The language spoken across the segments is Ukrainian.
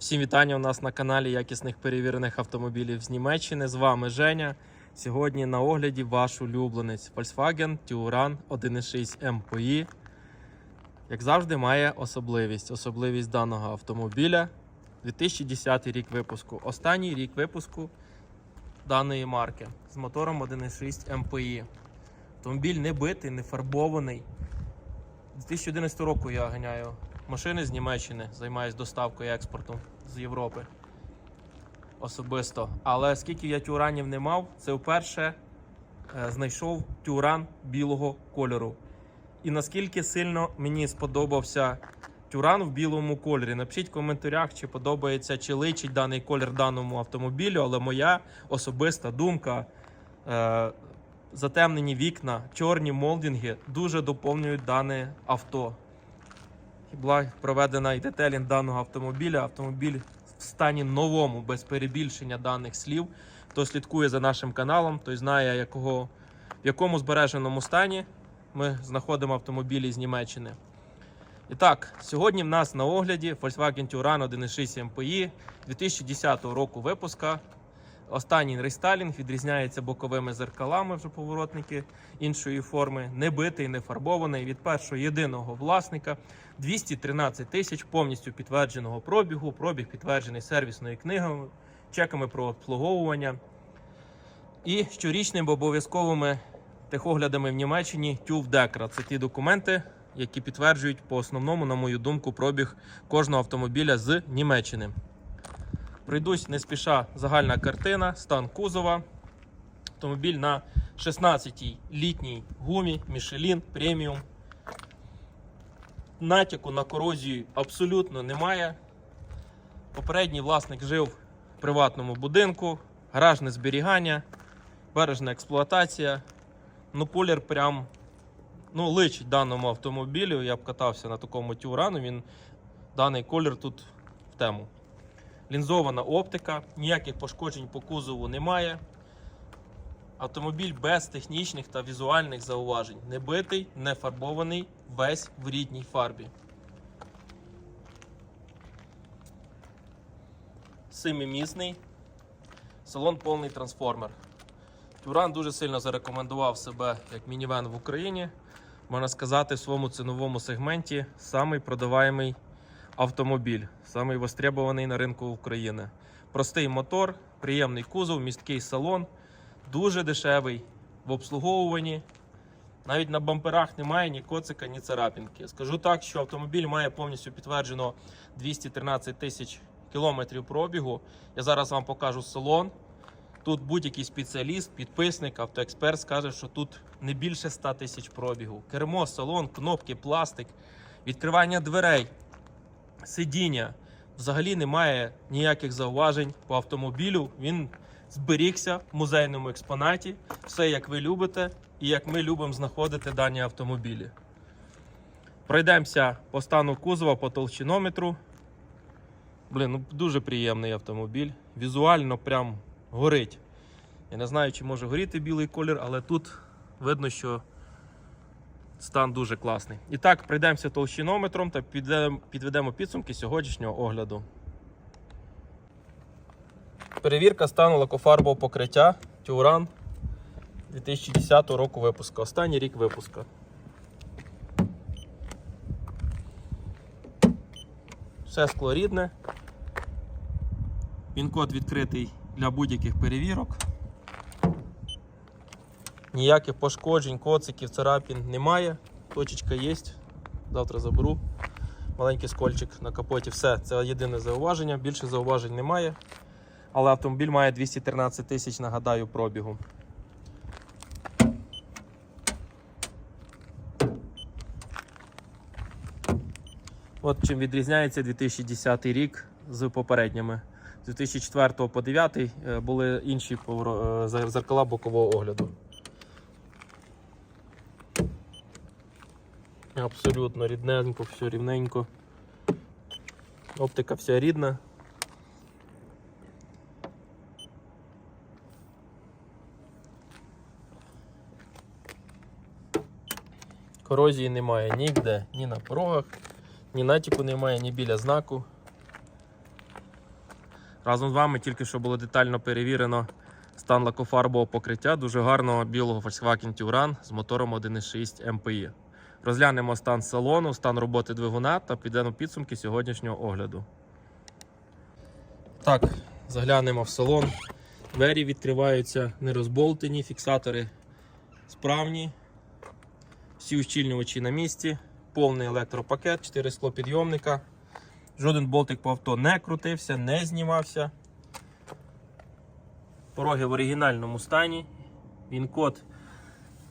Всім вітання у нас на каналі якісних перевірених автомобілів з Німеччини. З вами Женя. Сьогодні на огляді ваш улюбленець Volkswagen Touran 1.6 MPI. Як завжди, має особливість. Особливість даного автомобіля 2010 рік випуску. Останній рік випуску даної марки з мотором 1.6 MPI. Автомобіль не битий, не фарбований. З 2011 року я ганяю машини з Німеччини, займаюся доставкою експортом з Європи. Особисто. Але скільки я тюранів не мав, це вперше е, знайшов тюран білого кольору. І наскільки сильно мені сподобався тюран в білому кольорі. Напишіть в коментарях, чи подобається, чи личить даний колір даному автомобілю, але моя особиста думка. Е, затемнені вікна, чорні молдинги дуже доповнюють дане авто. Була проведена і детелінг даного автомобіля. Автомобіль в стані новому, без перебільшення даних слів. Хто слідкує за нашим каналом, той знає, якого, в якому збереженому стані ми знаходимо автомобілі з Німеччини. І так, сьогодні в нас на огляді Volkswagen Touran 1.6 MPI 2010 року випуска. Останній рестайлінг відрізняється боковими зеркалами, вже поворотники іншої форми, не битий, не фарбований від першого єдиного власника. 213 тисяч повністю підтвердженого пробігу. Пробіг підтверджений сервісною книгою, чеками про обслуговування і щорічними обов'язковими техоглядами в Німеччині Dekra. Це ті документи, які підтверджують по основному, на мою думку, пробіг кожного автомобіля з Німеччини. Пройдусь не спіша загальна картина, стан кузова. Автомобіль на 16-й літній гумі Michelin преміум. Натяку на корозію абсолютно немає. Попередній власник жив в приватному будинку, гаражне зберігання, бережна експлуатація. Ну, колір прям ну, личить даному автомобілю. Я б катався на такому тюрану. Він даний колір тут в тему. Лінзована оптика, ніяких пошкоджень по кузову немає. Автомобіль без технічних та візуальних зауважень. Не битий, не фарбований, весь в рідній фарбі. Семимісний. Салон повний трансформер. Тюран дуже сильно зарекомендував себе як мінівен в Україні. Можна сказати, в своєму ціновому сегменті самий продаваємий автомобіль, самий востребований на ринку України. Простий мотор, приємний кузов, місткий салон, дуже дешевий в обслуговуванні. Навіть на бамперах немає ні коцика, ні царапінки. Скажу так, що автомобіль має повністю підтверджено 213 тисяч кілометрів пробігу. Я зараз вам покажу салон. Тут будь-який спеціаліст, підписник, автоексперт скаже, що тут не більше 100 тисяч пробігу. Кермо, салон, кнопки, пластик, відкривання дверей, сидіння. Взагалі немає ніяких зауважень по автомобілю. Він зберігся в музейному експонаті. Все як ви любите і як ми любимо знаходити дані автомобілі. Пройдемося по стану кузова по толщинометру. Блін, ну дуже приємний автомобіль. Візуально прям горить. Я не знаю, чи може горіти білий колір, але тут видно, що стан дуже класний. І так, пройдемося толщинометром та підведемо, підсумки сьогоднішнього огляду. Перевірка стану лакофарбового покриття Тюран 2010 року випуску. Останній рік випуска. Все скло рідне. Він-код відкритий для будь-яких перевірок. Ніяких пошкоджень, коциків, царапін немає. Точечка є. Завтра заберу. Маленький скольчик на капоті. Все, це єдине зауваження. Більше зауважень немає. Але автомобіль має 213 тисяч, нагадаю, пробігу. От чим відрізняється 2010 рік з попередніми. З 2004 по 2009 е, були інші е, зер- зеркала бокового огляду. Абсолютно рідненько, все рівненько. Оптика вся рідна. Корозії немає ніде, ні на порогах, ні натяку немає, ні біля знаку. Разом з вами тільки що було детально перевірено стан лакофарбового покриття дуже гарного білого Volkswagen Touran з мотором 1.6 MPI. Розглянемо стан салону, стан роботи двигуна та підемо підсумки сьогоднішнього огляду. Так, заглянемо в салон. Двері відкриваються не розболтані, фіксатори справні. Всі ущільнювачі на місці, повний електропакет, 4 склопідйомника. Жоден болтик по авто не крутився, не знімався. Пороги в оригінальному стані. Він код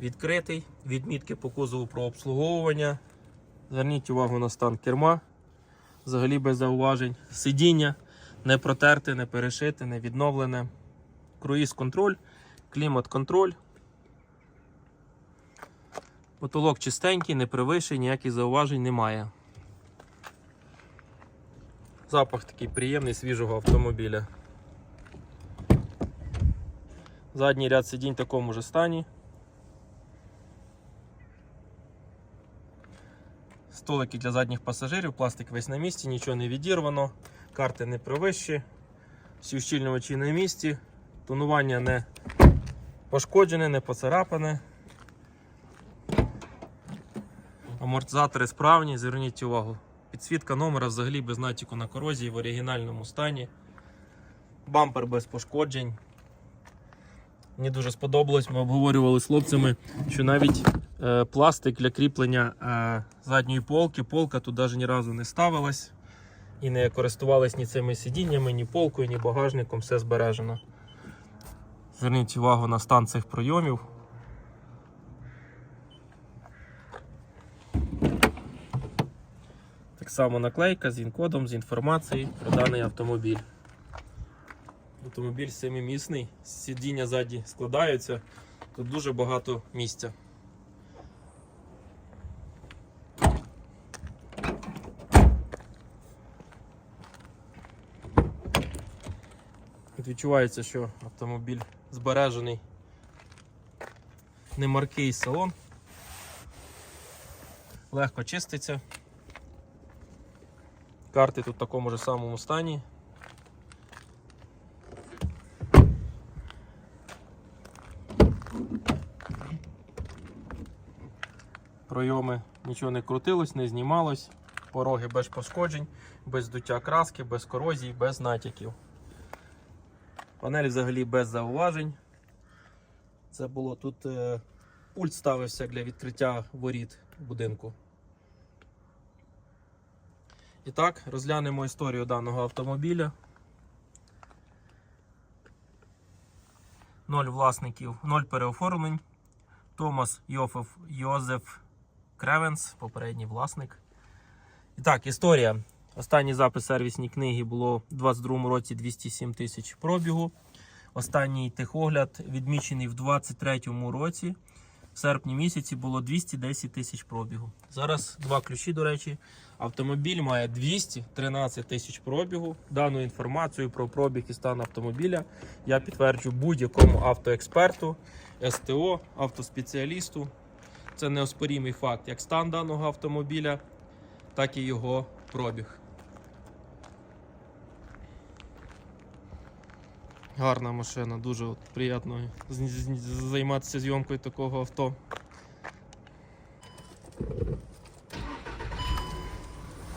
відкритий, відмітки по кузову про обслуговування. Зверніть увагу на стан керма. Взагалі без зауважень. Сидіння не протерте, не перешите, не відновлене. Круїз контроль, клімат контроль. Потолок чистенький, не превищий, ніяких зауважень немає. Запах такий приємний свіжого автомобіля. Задній ряд сидінь в такому ж стані. Столики для задніх пасажирів, пластик весь на місці, нічого не відірвано, карти не привищі, всі ущільнювачі на місці, тонування не пошкоджене, не поцарапане. Амортизатори справні, зверніть увагу. Підсвітка номера взагалі без натяку на корозії в оригінальному стані. Бампер без пошкоджень. Мені дуже сподобалось, ми обговорювали з хлопцями, що навіть пластик для кріплення е, задньої полки, полка тут навіть ні разу не ставилась і не користувались ні цими сидіннями, ні полкою, ні багажником, все збережено. Зверніть увагу на стан цих пройомів. Так само наклейка з інкодом, з інформацією про даний автомобіль. Автомобіль семимісний, сидіння ззаді складаються, тут дуже багато місця. Відчувається, що автомобіль збережений, не маркий салон, легко чиститься. Карти тут в такому ж самому стані. Пройоми нічого не крутилось, не знімалось. Пороги без пошкоджень, без здуття краски, без корозії, без натяків. Панель взагалі без зауважень. Це було тут е, пульт ставився для відкриття воріт будинку. І так, розглянемо історію даного автомобіля. Ноль власників, ноль переоформлень. Томас Йофеф Йозеф Кревенс, попередній власник. І так, історія. Останній запис сервісній книги було у 2022 році 207 тисяч пробігу. Останній техогляд відмічений в 2023 році. В серпні місяці було 210 тисяч пробігу. Зараз два ключі, до речі. Автомобіль має 213 тисяч пробігу. Дану інформацію про пробіг і стан автомобіля я підтверджу будь-якому автоексперту, СТО, автоспеціалісту. Це неоспорімий факт як стан даного автомобіля, так і його пробіг. Гарна машина, дуже от, приємно займатися зйомкою такого авто.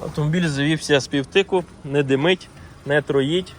Автомобіль завівся з півтику, не димить, не троїть.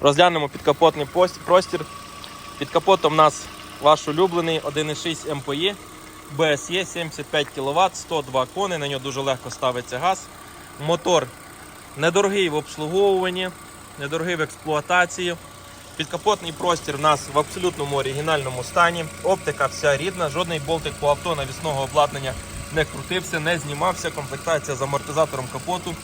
Розглянемо підкапотний простір. Під капотом у нас ваш улюблений 1.6 МПІ, BSE 75 кВт, 102 кони, на нього дуже легко ставиться газ. Мотор недорогий в обслуговуванні, недорогий в експлуатації. Підкапотний простір у нас в абсолютному оригінальному стані. Оптика вся рідна, жодний болтик по авто навісного обладнання не крутився, не знімався. Комплектація з амортизатором капоту.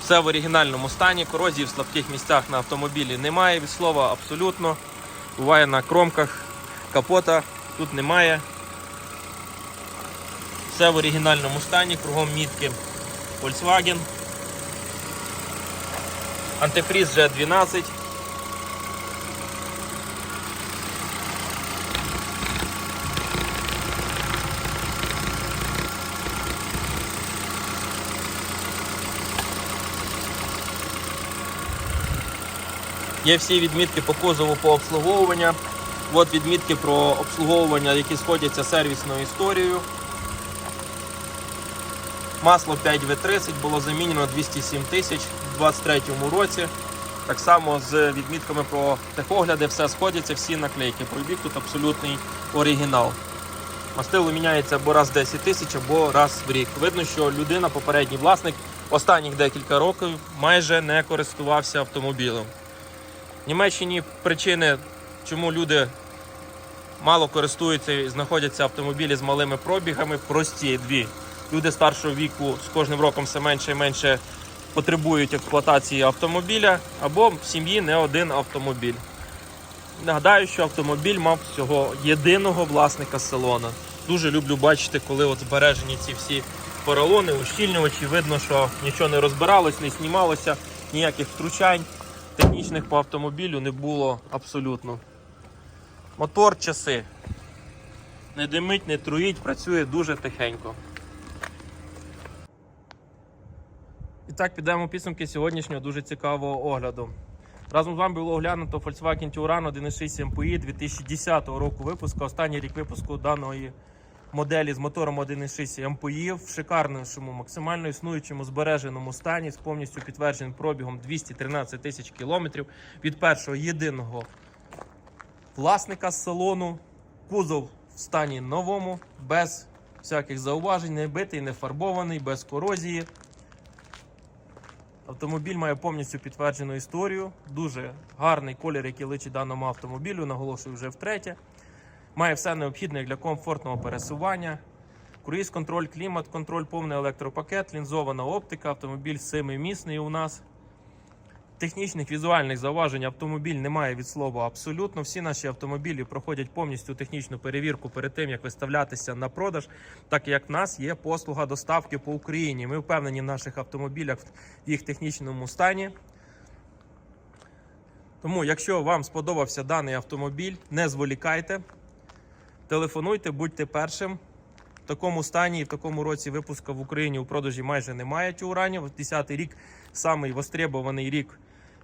Все в оригінальному стані. Корозії в слабких місцях на автомобілі немає від слова абсолютно. Буває на кромках капота, тут немає. Все в оригінальному стані, кругом мітки Volkswagen. Антифріз G12. Є всі відмітки по кузову по обслуговуванню. От відмітки про обслуговування, які сходяться з сервісною історією. Масло 5В30 було замінено 207 тисяч у 2023 році. Так само з відмітками про техогляди все сходиться, всі наклейки. Пробіг тут абсолютний оригінал. Мастило міняється або раз в 10 тисяч, або раз в рік. Видно, що людина, попередній власник, останніх декілька років майже не користувався автомобілем. В Німеччині причини, чому люди мало користуються і знаходяться автомобілі з малими пробігами, прості дві. Люди старшого віку з кожним роком все менше і менше потребують експлуатації автомобіля, або в сім'ї не один автомобіль. Нагадаю, що автомобіль мав всього єдиного власника салона. Дуже люблю бачити, коли от збережені ці всі поролони, ущільнювачі. Видно, що нічого не розбиралось, не знімалося, ніяких втручань технічних по автомобілю не було абсолютно. Мотор часи. Не димить, не труїть, працює дуже тихенько. І так, підемо підсумки сьогоднішнього дуже цікавого огляду. Разом з вами було оглянуто Volkswagen Touran 1.6 MPI 2010 року випуску. Останній рік випуску даної моделі з мотором 1.6 MPI в шикарнішому, максимально існуючому збереженому стані з повністю підтвердженим пробігом 213 тисяч кілометрів від першого єдиного власника салону. Кузов в стані новому, без всяких зауважень, не битий, не фарбований, без корозії. Автомобіль має повністю підтверджену історію. Дуже гарний колір, який личить даному автомобілю, наголошую вже втретє. Має все необхідне для комфортного пересування. Круїз контроль, клімат, контроль, повний електропакет, лінзована оптика, автомобіль семимісний у нас. Технічних візуальних зауважень автомобіль не має від слова абсолютно. Всі наші автомобілі проходять повністю технічну перевірку перед тим, як виставлятися на продаж, так як в нас є послуга доставки по Україні. Ми впевнені в наших автомобілях в їх технічному стані. Тому, якщо вам сподобався даний автомобіль, не зволікайте, телефонуйте, будьте першим. В такому стані і в такому році випуска в Україні у продажі майже немає тюранів. 10-й рік самий востребований рік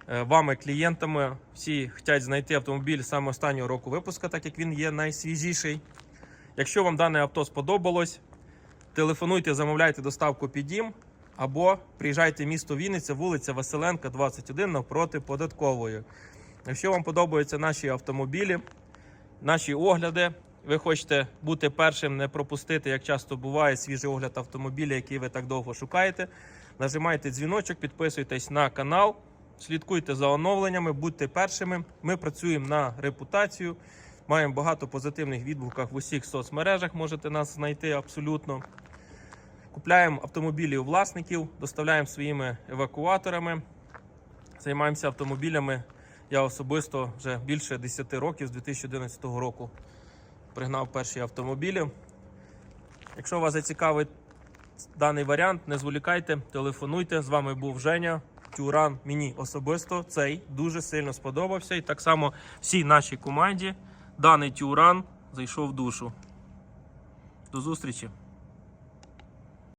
е, вами клієнтами. Всі хочуть знайти автомобіль саме останнього року випуска, так як він є найсвіжіший. Якщо вам дане авто сподобалось, телефонуйте, замовляйте доставку під дім або приїжджайте в місто Вінниця, вулиця Василенка, 21 навпроти податкової. Якщо вам подобаються наші автомобілі, наші огляди, ви хочете бути першим, не пропустити, як часто буває, свіжий огляд автомобіля, який ви так довго шукаєте. Нажимайте дзвіночок, підписуйтесь на канал, слідкуйте за оновленнями, будьте першими. Ми працюємо на репутацію. Маємо багато позитивних відгуків в усіх соцмережах. Можете нас знайти абсолютно. Купляємо автомобілі у власників, доставляємо своїми евакуаторами. Займаємося автомобілями. Я особисто вже більше 10 років з 2011 року пригнав перші автомобілі. Якщо вас зацікавить даний варіант, не зволікайте, телефонуйте. З вами був Женя. Тюран мені особисто цей дуже сильно сподобався. І так само всій нашій команді даний тюран зайшов в душу. До зустрічі!